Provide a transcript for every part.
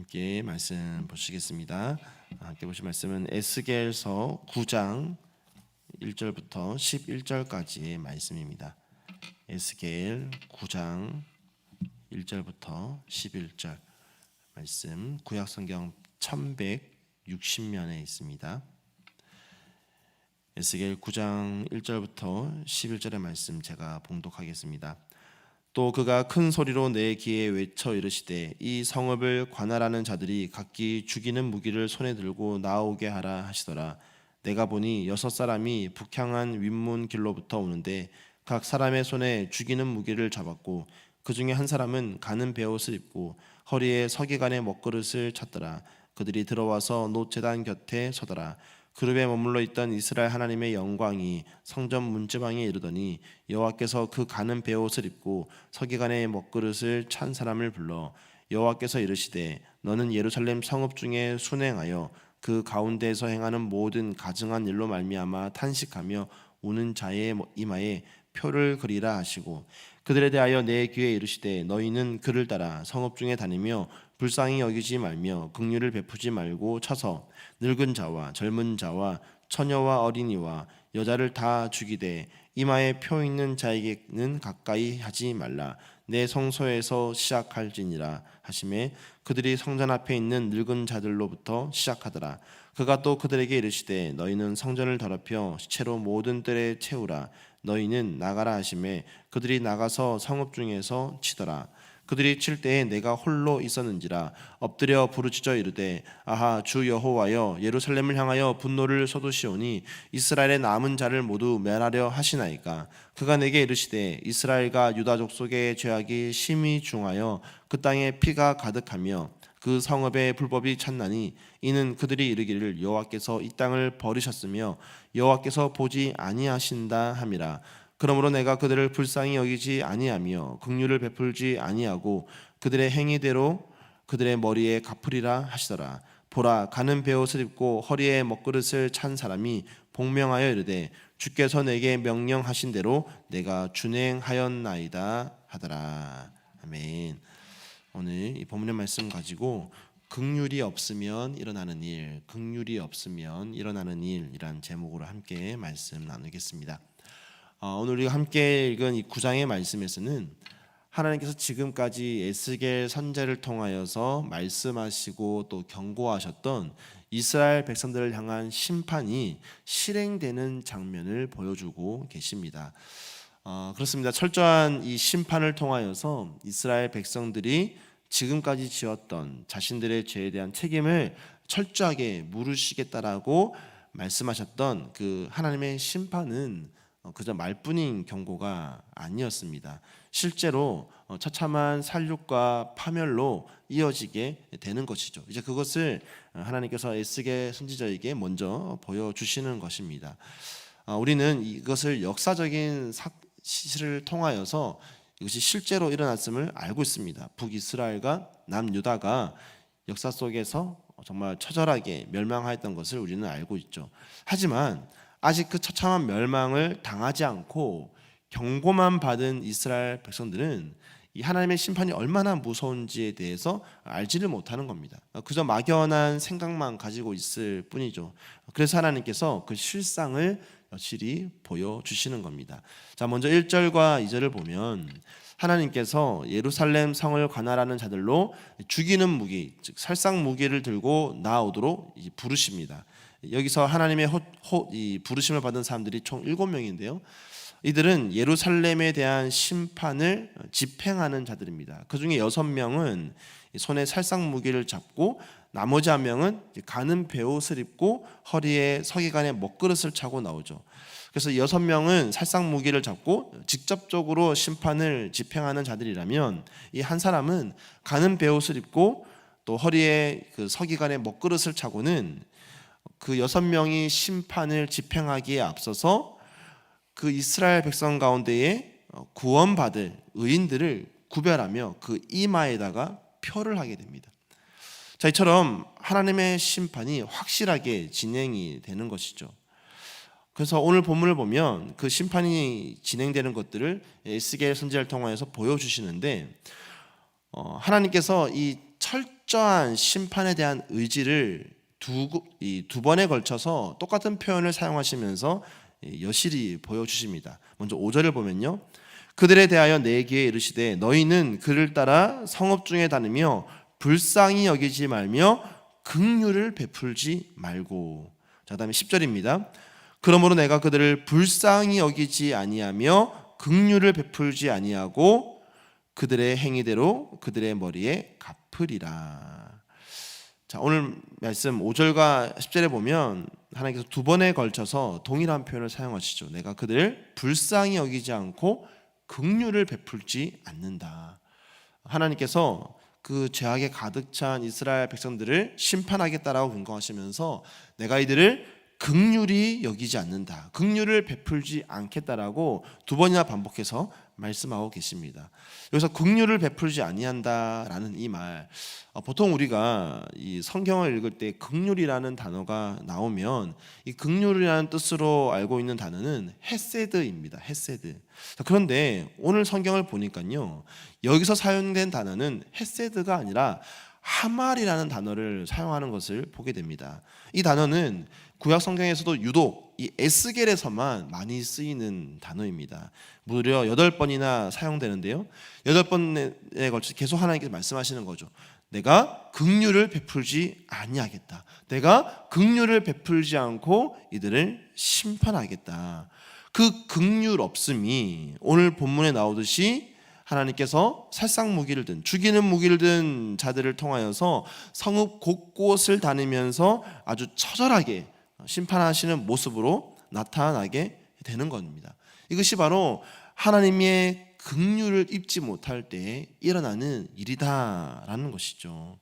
함께 말씀 보시겠습니다. 함께 보실 말씀은 에스겔서 9장 1절부터 11절까지의 말씀입니다. 에스겔 9장 1절부터 11절 말씀 구약 성경 1160면에 있습니다. 에스겔 9장 1절부터 11절의 말씀 제가 봉독하겠습니다. 또 그가 큰 소리로 내 귀에 외쳐 이르시되 이 성읍을 관할하는 자들이 각기 죽이는 무기를 손에 들고 나오게 하라 하시더라. 내가 보니 여섯 사람이 북향한 윗문 길로부터 오는데 각 사람의 손에 죽이는 무기를 잡았고 그 중에 한 사람은 가는 베옷을 입고 허리에 서기관의 먹그릇을 찼더라. 그들이 들어와서 노제단 곁에 서더라 그룹에 머물러 있던 이스라엘 하나님의 영광이 성전 문지방에 이르더니 여호와께서 그 가는 베옷을 입고 서기관의 먹그릇을 찬 사람을 불러 여호와께서 이르시되 너는 예루살렘 성읍 중에 순행하여 그 가운데에서 행하는 모든 가증한 일로 말미암아 탄식하며 우는 자의 이마에 표를 그리라 하시고 그들에 대하여 내 귀에 이르시되 너희는 그를 따라 성읍 중에 다니며 불쌍히 여기지 말며 긍휼을 베푸지 말고 쳐서 늙은 자와 젊은 자와 처녀와 어린이와 여자를 다 죽이되 이마에 표 있는 자에게는 가까이 하지 말라. 내 성소에서 시작할지니라 하심에 그들이 성전 앞에 있는 늙은 자들로부터 시작하더라. 그가 또 그들에게 이르시되 너희는 성전을 더럽혀 시체로 모든 뜰에 채우라. 너희는 나가라 하심에 그들이 나가서 성읍 중에서 치더라 그들이 칠 때에 내가 홀로 있었는지라 엎드려 부르짖어 이르되 아하 주 여호와여 예루살렘을 향하여 분노를 쏟으시오니 이스라엘의 남은 자를 모두 멸하려 하시나이까? 그가 내게 이르시되 이스라엘과 유다 족속의 죄악이 심히 중하여 그 땅에 피가 가득하며 그 성읍에 불법이 찼나니 이는 그들이 이르기를 여호와께서 이 땅을 버리셨으며 여호와께서 보지 아니하신다 함이라 그러므로 내가 그들을 불쌍히 여기지 아니하며 긍휼을 베풀지 아니하고 그들의 행위대로 그들의 머리에 갚으리라 하시더라. 보라 가는 베옷을 입고 허리에 먹그릇을 찬 사람이 복명하여 이르되 주께서 내게 명령하신 대로 내가 준행하였나이다 하더라. 아멘. 오늘 이 본문의 말씀 가지고 극률이 없으면 일어나는 일, 극률이 없으면 일어나는 일이란 제목으로 함께 말씀 나누겠습니다. 어, 오늘 우리가 함께 읽은 이 구장의 말씀에서는 하나님께서 지금까지 에스겔 선제를 통하여서 말씀하시고 또 경고하셨던 이스라엘 백성들을 향한 심판이 실행되는 장면을 보여주고 계십니다. 어, 그렇습니다. 철저한 이 심판을 통하여서 이스라엘 백성들이 지금까지 지었던 자신들의 죄에 대한 책임을 철저하게 물으시겠다라고 말씀하셨던 그 하나님의 심판은 어, 그저 말뿐인 경고가 아니었습니다. 실제로 어, 처참한 살육과 파멸로 이어지게 되는 것이죠. 이제 그것을 어, 하나님께서 에스겔 선지자에게 먼저 보여주시는 것입니다. 우리는 이것을 역사적인 사실을 통하여서 이것이 실제로 일어났음을 알고 있습니다. 북이스라엘과 남유다가 역사 속에서 정말 처절하게 멸망하였던 것을 우리는 알고 있죠. 하지만 아직 그 처참한 멸망을 당하지 않고 경고만 받은 이스라엘 백성들은 이 하나님의 심판이 얼마나 무서운지에 대해서 알지를 못하는 겁니다. 그저 막연한 생각만 가지고 있을 뿐이죠. 그래서 하나님께서 그 실상을 여실히 보여주시는 겁니다. 자, 먼저 1절과 2절을 보면 하나님께서 예루살렘 성을 관할하는 자들로 죽이는 무기, 즉 살상 무기를 들고 나오도록 부르십니다. 여기서 하나님의 호, 호, 이 부르심을 받은 사람들이 총 일곱 명인데요. 이들은 예루살렘에 대한 심판을 집행하는 자들입니다. 그 중에 여섯 명은 손에 살상 무기를 잡고 나머지 한 명은 가는 베옷을 입고 허리에 서기관의 먹그릇을 차고 나오죠. 그래서 여섯 명은 살상 무기를 잡고 직접적으로 심판을 집행하는 자들이라면 이 한 사람은 가는 베옷을 입고 또 허리에 그 서기관의 먹그릇을 차고는 그 여섯 명이 심판을 집행하기에 앞서서 그 이스라엘 백성 가운데에 구원받을 의인들을 구별하며 그 이마에다가 표를 하게 됩니다. 자, 이처럼 하나님의 심판이 확실하게 진행이 되는 것이죠. 그래서 오늘 본문을 보면 그 심판이 진행되는 것들을 에스겔 선지자를 통하여서 보여주시는데 어, 하나님께서 이 철, 철저한 심판에 대한 의지를 두, 이 두 번에 걸쳐서 똑같은 표현을 사용하시면서 이 여실히 보여주십니다. 먼저 5절을 보면요. 그들에 대하여 내게 이르시되 너희는 그를 따라 성읍 중에 다니며 불쌍히 여기지 말며 긍휼을 베풀지 말고 자 그다음에 10절입니다. 그러므로 내가 그들을 불쌍히 여기지 아니하며 긍휼을 베풀지 아니하고 그들의 행위대로 그들의 머리에 갚으리라. 자, 오늘 말씀 5절과 10절에 보면 하나님께서 두 번에 걸쳐서 동일한 표현을 사용하시죠. 내가 그들을 불쌍히 여기지 않고 긍휼을 베풀지 않는다. 하나님께서 그 죄악에 가득 찬 이스라엘 백성들을 심판하겠다라고 분공하시면서 내가 이들을 긍휼히 여기지 않는다. 긍휼을 베풀지 않겠다라고 두 번이나 반복해서 말씀하고 계십니다. 여기서 긍휼을 베풀지 아니한다라는 이 말, 어, 보통 우리가 이 성경을 읽을 때 긍휼이라는 단어가 나오면 이 긍휼이라는 뜻으로 알고 있는 단어는 헤세드입니다. 헤세드. 자, 그런데 오늘 성경을 보니까요, 여기서 사용된 단어는 헤세드가 아니라 하말이라는 단어를 사용하는 것을 보게 됩니다. 이 단어는 구약 성경에서도 유독 이 에스겔에서만 많이 쓰이는 단어입니다. 무려 여덟 번이나 사용되는데요. 여덟 번에 걸쳐 계속 하나님께서 말씀하시는 거죠. 내가 긍휼을 베풀지 아니하겠다. 내가 긍휼을 베풀지 않고 이들을 심판하겠다. 그 긍휼 없음이 오늘 본문에 나오듯이 하나님께서 살상 무기를 든 죽이는 무기를 든 자들을 통하여서 성읍 곳곳을 다니면서 아주 처절하게 심판하시는 모습으로 나타나게 되는 겁니다. 이것이 바로 하나님의 긍휼을 입지 못할 때 일어나는 일이다라는 것이죠.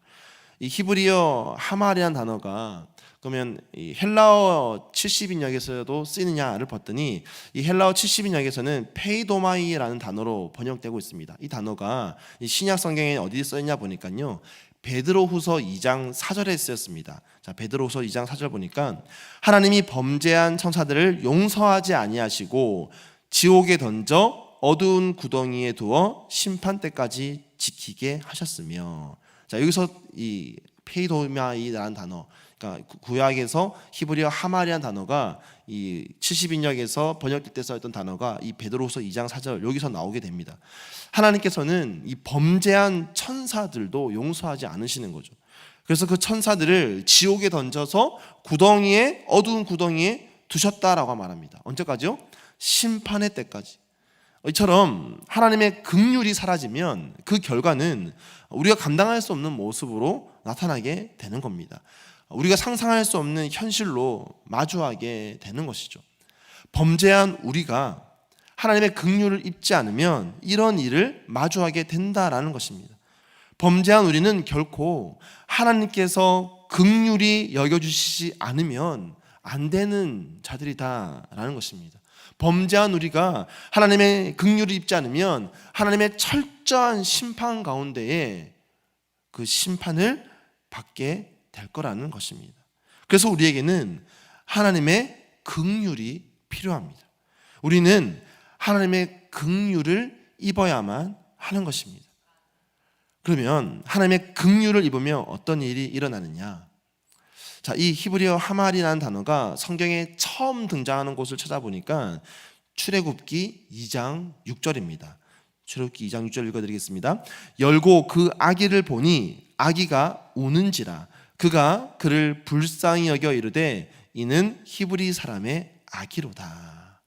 이 히브리어 하말이라는 단어가 그러면 이 헬라어 70인역에서도 쓰이느냐를 봤더니 이 헬라어 70인역에서는 페이도마이라는 단어로 번역되고 있습니다. 이 단어가 이 신약 성경에 어디 써 있냐 보니까요. 베드로후서 2장 4절에 쓰였습니다. 자, 베드로후서 2장 4절 보니까 하나님이 범죄한 천사들을 용서하지 아니하시고 지옥에 던져 어두운 구덩이에 두어 심판 때까지 지키게 하셨으며 자, 여기서 이 페이도마이라는 단어 그러니까 구- 구약에서 히브리어 하말이라는 단어가 이 70인역에서 번역될 때 써있던 단어가 이 베드로후서 2장 4절 여기서 나오게 됩니다. 하나님께서는 이 범죄한 천사들도 용서하지 않으시는 거죠. 그래서 그 천사들을 지옥에 던져서 구덩이에 어두운 구덩이에 두셨다라고 말합니다. 언제까지요? 심판의 때까지. 이처럼 하나님의 긍휼이 사라지면 그 결과는 우리가 감당할 수 없는 모습으로 나타나게 되는 겁니다. 우리가 상상할 수 없는 현실로 마주하게 되는 것이죠. 범죄한 우리가 하나님의 긍휼을 입지 않으면 이런 일을 마주하게 된다라는 것입니다. 범죄한 우리는 결코 하나님께서 긍휼히 여겨주시지 않으면 안 되는 자들이다라는 것입니다. 범죄한 우리가 하나님의 긍휼을 입지 않으면 하나님의 철저한 심판 가운데에 그 심판을 받게 될 거라는 것입니다. 그래서 우리에게는 하나님의 긍휼이 필요합니다. 우리는 하나님의 긍휼을 입어야만 하는 것입니다. 그러면 하나님의 긍휼을 입으면 어떤 일이 일어나느냐? 자, 이 히브리어 하말이라는 단어가 성경에 처음 등장하는 곳을 찾아보니까 출애굽기 2장 6절입니다. 출애굽기 2장 6절 읽어드리겠습니다. 열고 그 아기를 보니 아기가 우는지라 그가 그를 불쌍히 여겨 이르되 이는 히브리 사람의 아기로다.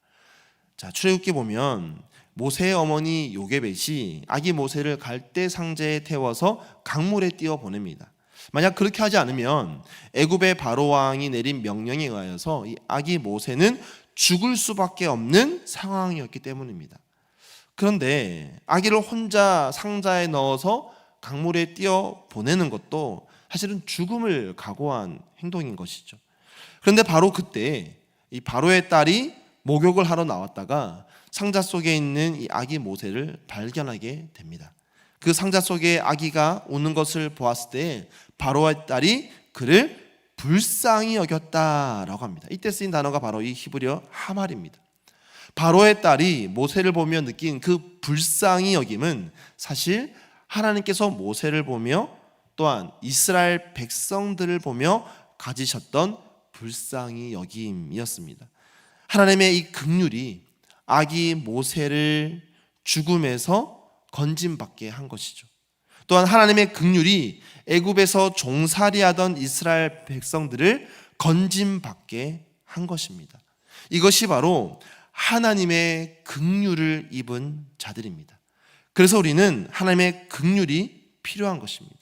자, 출애굽기 보면 모세의 어머니 요게벳이 아기 모세를 갈대 상자에 태워서 강물에 띄워 보냅니다. 만약 그렇게 하지 않으면 애굽의 바로 왕이 내린 명령에 의하여서 이 아기 모세는 죽을 수밖에 없는 상황이었기 때문입니다. 그런데 아기를 혼자 상자에 넣어서 강물에 띄어 보내는 것도 사실은 죽음을 각오한 행동인 것이죠. 그런데 바로 그때 이 바로의 딸이 목욕을 하러 나왔다가 상자 속에 있는 이 아기 모세를 발견하게 됩니다. 그 상자 속에 아기가 우는 것을 보았을 때 바로의 딸이 그를 불쌍히 여겼다라고 합니다. 이때 쓰인 단어가 바로 이 히브리어 하말입니다. 바로의 딸이 모세를 보며 느낀 그 불쌍히 여김은 사실 하나님께서 모세를 보며 또한 이스라엘 백성들을 보며 가지셨던 불쌍히 여김이었습니다. 하나님의 이 긍휼이 아기 모세를 죽음에서 건짐받게 한 것이죠. 또한 하나님의 긍휼이 애굽에서 종살이하던 이스라엘 백성들을 건짐받게 한 것입니다. 이것이 바로 하나님의 긍휼을 입은 자들입니다. 그래서 우리는 하나님의 긍휼이 필요한 것입니다.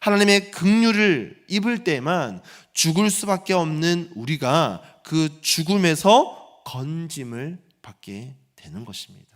하나님의 긍휼을 입을 때만 죽을 수밖에 없는 우리가 그 죽음에서 건짐을 받게 되는 것입니다.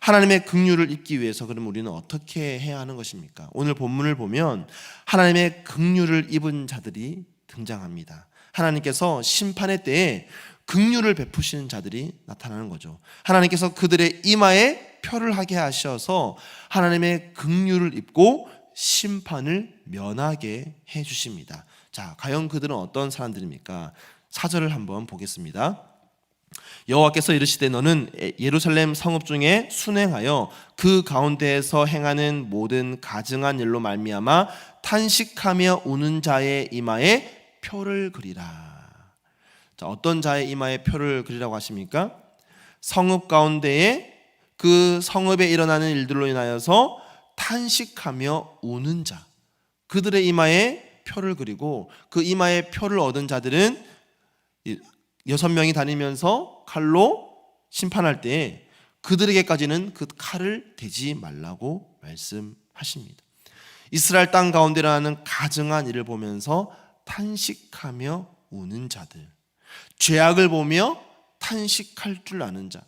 하나님의 긍휼을 입기 위해서 그럼 우리는 어떻게 해야 하는 것입니까? 오늘 본문을 보면 하나님의 긍휼을 입은 자들이 등장합니다. 하나님께서 심판의 때에 긍휼을 베푸시는 자들이 나타나는 거죠. 하나님께서 그들의 이마에 표를 하게 하셔서 하나님의 긍휼을 입고 심판을 면하게 해 주십니다. 자, 과연 그들은 어떤 사람들입니까? 사절을 한번 보겠습니다. 여호와께서 이르시되 너는 예루살렘 성읍 중에 순행하여 그 가운데에서 행하는 모든 가증한 일로 말미암아 탄식하며 우는 자의 이마에 표를 그리라. 자, 어떤 자의 이마에 표를 그리라고 하십니까? 성읍 가운데에 그 성읍에 일어나는 일들로 인하여서 탄식하며 우는 자. 그들의 이마에 표를 그리고 그 이마에 표를 얻은 자들은 여섯 명이 다니면서 칼로 심판할 때 그들에게까지는 그 칼을 대지 말라고 말씀하십니다. 이스라엘 땅 가운데 일어나는 가증한 일을 보면서 탄식하며 우는 자들, 죄악을 보며 탄식할 줄 아는 자,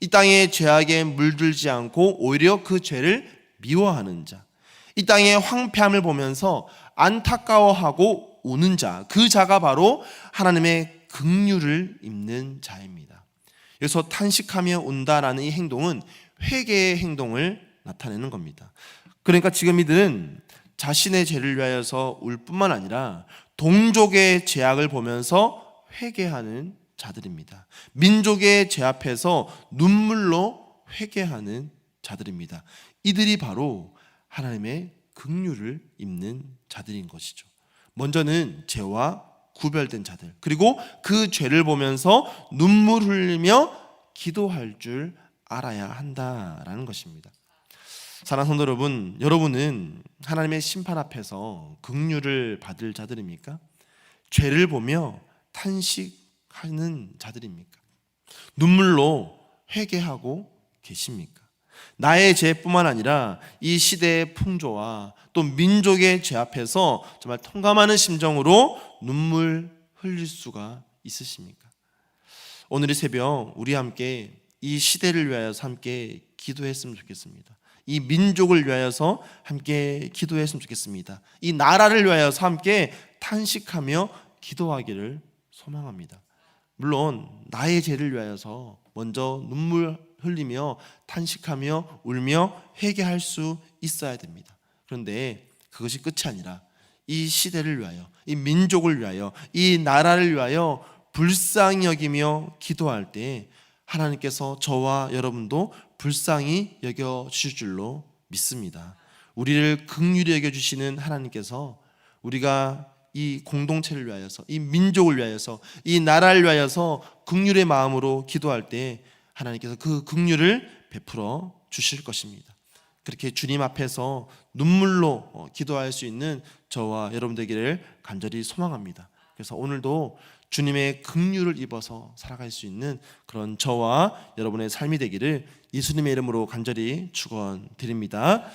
이 땅의 죄악에 물들지 않고 오히려 그 죄를 미워하는 자, 이 땅의 황폐함을 보면서 안타까워하고 우는 자, 그 자가 바로 하나님의 긍휼을 입는 자입니다. 여기서 탄식하며 운다라는 이 행동은 회개의 행동을 나타내는 겁니다. 그러니까 지금 이들은 자신의 죄를 위하여서 울 뿐만 아니라 동족의 죄악을 보면서 회개하는 자들입니다. 민족의 죄 앞에서 눈물로 회개하는 자들입니다. 이들이 바로 하나님의 긍휼을 입는 자들인 것이죠. 먼저는 죄와 구별된 자들 그리고 그 죄를 보면서 눈물 흘리며 기도할 줄 알아야 한다라는 것입니다. 사랑하는 성도 여러분, 여러분은 하나님의 심판 앞에서 긍휼을 받을 자들입니까? 죄를 보며 탄식하는 자들입니까? 눈물로 회개하고 계십니까? 나의 죄뿐만 아니라 이 시대의 풍조와 또 민족의 죄 앞에서 정말 통감하는 심정으로 눈물 흘릴 수가 있으십니까? 오늘 이 새벽 우리 함께 이 시대를 위하여서 함께 기도했으면 좋겠습니다. 이 민족을 위하여서 함께 기도했으면 좋겠습니다. 이 나라를 위하여서 함께 탄식하며 기도하기를 소망합니다. 물론 나의 죄를 위하여서 먼저 눈물 흘리며 탄식하며 울며 회개할 수 있어야 됩니다. 그런데 그것이 끝이 아니라 이 시대를 위하여, 이 민족을 위하여, 이 나라를 위하여 불쌍히 여기며 기도할 때 하나님께서 저와 여러분도 불쌍히 여겨 주실 줄로 믿습니다. 우리를 극률히 여겨 주시는 하나님께서 우리가 이 공동체를 위하여서 이 민족을 위하여서 이 나라를 위하여서 극률의 마음으로 기도할 때 하나님께서 그 긍휼을 베풀어 주실 것입니다. 그렇게 주님 앞에서 눈물로 어, 기도할 수 있는 저와 여러분 되기를 간절히 소망합니다. 그래서 오늘도 주님의 긍휼을 입어서 살아갈 수 있는 그런 저와 여러분의 삶이 되기를 예수님의 이름으로 간절히 축원드립니다.